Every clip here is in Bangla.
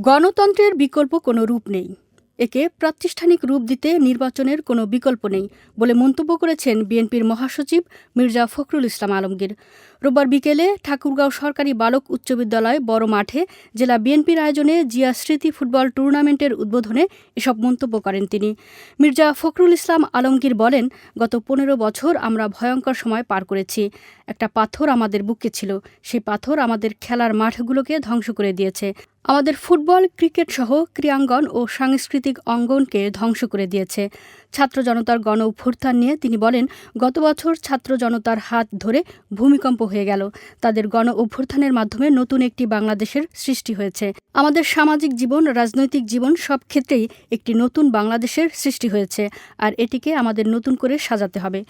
গণতন্ত্রের বিকল্প কোনো রূপ নেই। একে প্রাতিষ্ঠানিক রূপ দিতে নির্বাচনের কোনো বিকল্প নেই বলে মন্তব্য করেছেন বিএনপির মহাসচিব মির্জা ফখরুল ইসলাম আলমগীর। রোববার বিকেলে ঠাকুরগাঁও সরকারি বালক উচ্চ বিদ্যালয় বড় মাঠে জেলা বিএনপির আয়োজনে জিয়া স্মৃতি ফুটবল টুর্নামেন্টের উদ্বোধনে এসব মন্তব্য করেন তিনি। মির্জা ফখরুল ইসলাম আলমগীর বলেন, গত পনেরো বছর আমরা ভয়ঙ্কর সময় পার করেছি। একটা পাথর আমাদের বুকে ছিল। সেই পাথর আমাদের খেলার মাঠগুলোকে ধ্বংস করে দিয়েছে। আমাদের ফুটবল, ক্রিকেট সহ ক্রীড়াঙ্গন ও সাংস্কৃতিক অঙ্গনকে ধ্বংস করে দিয়েছে। ছাত্র জনতার গণ অভ্যুত্থান নিয়ে তিনি বলেন, গত বছর ছাত্র জনতার হাত ধরে ভূমিকম্প হয়ে গেল। তাদের গণ অভ্যুত্থানের মাধ্যমে নতুন একটি বাংলাদেশের সৃষ্টি হয়েছে। আমাদের সামাজিক জীবন, রাজনৈতিক জীবন সব ক্ষেত্রেই একটি নতুন বাংলাদেশের সৃষ্টি হয়েছে, আর এটিকে আমাদের নতুন করে সাজাতে হবে।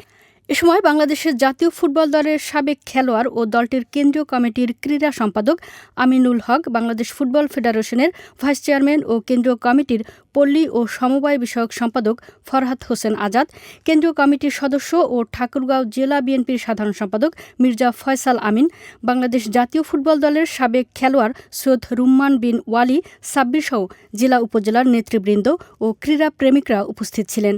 এ সময় বাংলাদেশের জাতীয় ফুটবল দলের সাবেক খেলোয়াড় ও দলটির কেন্দ্রীয় কমিটির ক্রীড়া সম্পাদক আমিনুল হক, বাংলাদেশ ফুটবল ফেডারেশনের ভাইস চেয়ারম্যান ও কেন্দ্রীয় কমিটির পল্লী ও সমবায় বিষয়ক সম্পাদক ফরহাদ হোসেন আজাদ, কেন্দ্রীয় কমিটির সদস্য ও ঠাকুরগাঁও জেলা বিএনপির সাধারণ সম্পাদক মির্জা ফয়সাল আমিন, বাংলাদেশ জাতীয় ফুটবল দলের সাবেক খেলোয়াড় সৈয়দ রুম্মান বিন ওয়ালি সাব্বির সহ জেলা উপজেলার নেতৃবৃন্দ ও ক্রীড়া প্রেমিকরা উপস্থিত ছিলেন।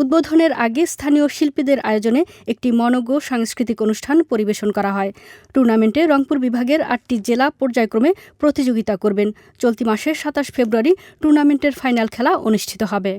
উদ্বোধনের আগে স্থানীয় শিল্পীদের আয়োজনে একটি মনজ্ঞ সাংস্কৃতিক অনুষ্ঠান পরিবেশন করা হয়। টুর্নামেন্টে রংপুর বিভাগের আটটি জেলা পর্যায়ক্রমে প্রতিযোগিতা করবেন। চলতি মাসের সাতাশ ফেব্রুয়ারি টুর্নামেন্টের ফাইনাল খেলা অনুষ্ঠিত হবে।